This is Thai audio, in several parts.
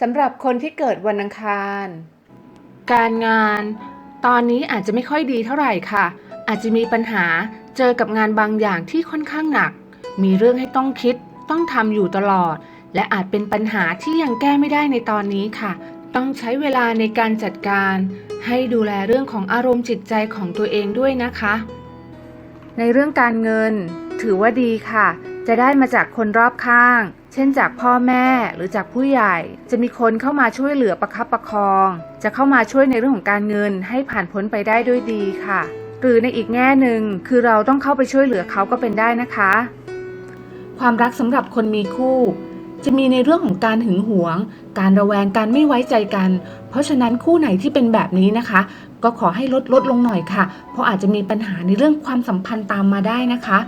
สำหรับคนที่เกิดวันอังคาร การงาน ตอนนี้อาจจะไม่ค่อยดีเท่าไหร่ค่ะ อาจจะมีปัญหาเจอกับงานบางอย่างที่ค่อนข้างหนัก มีเรื่องให้ต้องคิด ต้องทำอยู่ตลอด และอาจเป็นปัญหาที่ยังแก้ไม่ได้ในตอนนี้ค่ะ ต้องใช้เวลาในการจัดการ ให้ดูแลเรื่องของอารมณ์จิตใจของตัวเองด้วยนะคะ ในเรื่องการเงิน ถือว่าดีค่ะ จะได้มาจากคนรอบข้าง เช่นจากพ่อแม่หรือจากผู้ใหญ่ จะมีคนเข้ามาช่วยเหลือประคับประคอง จะเข้ามาช่วยในเรื่องของการเงินให้ผ่านพ้นไปได้ด้วยดีค่ะ หรือในอีกแง่หนึ่งคือเราต้องเข้าไปช่วยเหลือเขาก็เป็นได้นะคะ ความรักสำหรับคนมีคู่ จะมีในเรื่องของการหึงหวง การระแวงการไม่ไว้ใจกัน เพราะฉะนั้นคู่ไหนที่เป็นแบบนี้นะคะ ก็ขอให้ลดลดลงหน่อยค่ะ เพราะอาจจะมีปัญหาในเรื่องความสัมพันธ์ตามมาได้นะคะ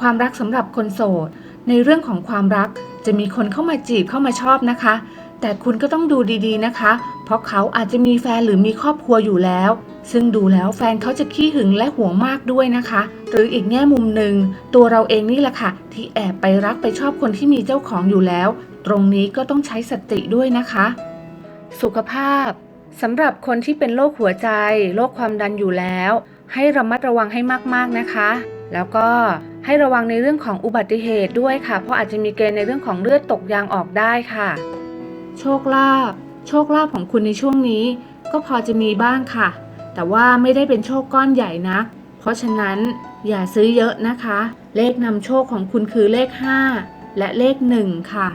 ความรักสำหรับคนโสด ในเรื่องของความรักจะมีคนเข้ามาจีบเข้ามาชอบนะคะ แต่คุณก็ต้องดูดีๆนะคะ เพราะเขาอาจจะมีแฟนหรือมีครอบครัวอยู่แล้ว ซึ่งดูแล้วแฟนเขาจะขี้หึงและห่วงมากด้วยนะคะ หรืออีกแง่มุมหนึ่งตัวเราเองนี่แหละค่ะ ที่แอบไปรักไปชอบคนที่มีเจ้าของอยู่แล้ว ตรงนี้ก็ต้องใช้สติด้วยนะคะ สุขภาพสำหรับคนที่เป็นโรคหัวใจโรคความดันอยู่แล้ว ให้ระมัดระวังให้มากๆนะคะ แล้วก็ ให้ระวังในเรื่องของอุบัติเหตุด้วยค่ะ เพราะอาจจะมีเกณฑ์ในเรื่องของเลือดตกยางออกได้ค่ะ โชคลาภโชคลาภของคุณในช่วงนี้ ก็พอจะมีบ้างค่ะ แต่ว่าไม่ได้เป็นโชคก้อนใหญ่นะ เพราะฉะนั้นอย่าซื้อเยอะนะคะ เลขนำโชคของคุณคือเลข 5 และเลข 1 ค่ะ